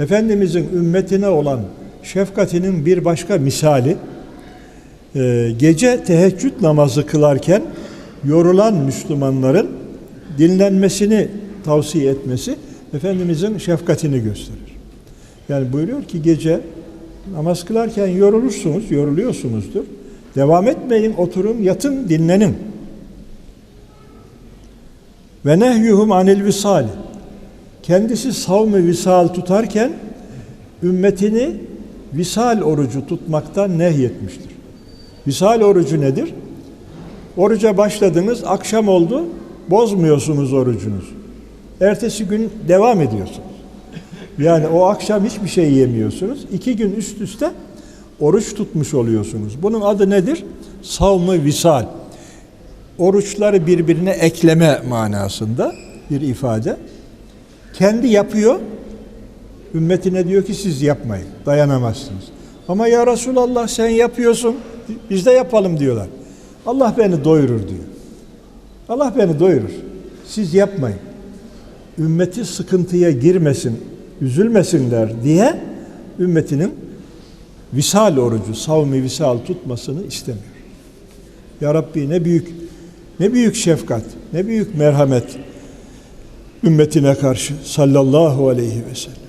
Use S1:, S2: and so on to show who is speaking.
S1: Efendimizin ümmetine olan şefkatinin bir başka misali e, gece teheccüd namazı kılarken yorulan Müslümanların dinlenmesini tavsiye etmesi Efendimizin şefkatini gösterir. Yani buyuruyor ki gece namaz kılarken yorulursunuz, yoruluyorsunuzdur. Devam etmeyin, oturun, yatın, dinlenin. Ve nehyuhum anil visal. Kendisi savmı visal tutarken ümmetini visal orucu tutmaktan nehyetmiştir. Visal orucu nedir? Oruca başladınız, akşam oldu, bozmuyorsunuz orucunuzu. Ertesi gün devam ediyorsunuz. Yani o akşam hiçbir şey yemiyorsunuz. İki gün üst üste oruç tutmuş oluyorsunuz. Bunun adı nedir? Savmı visal. Oruçları birbirine ekleme manasında bir ifade. Kendi yapıyor, ümmetine diyor ki siz yapmayın, dayanamazsınız. Ama ya Resulallah sen yapıyorsun, biz de yapalım diyorlar. Allah beni doyurur diyor. Allah beni doyurur. Siz yapmayın. Ümmeti sıkıntıya girmesin, üzülmesinler diye ümmetinin visal orucu, savmi visal tutmasını istemiyor. Ya Rabbi ne büyük ne büyük şefkat, ne büyük merhamet ümmetine karşı sallallahu aleyhi ve sellem.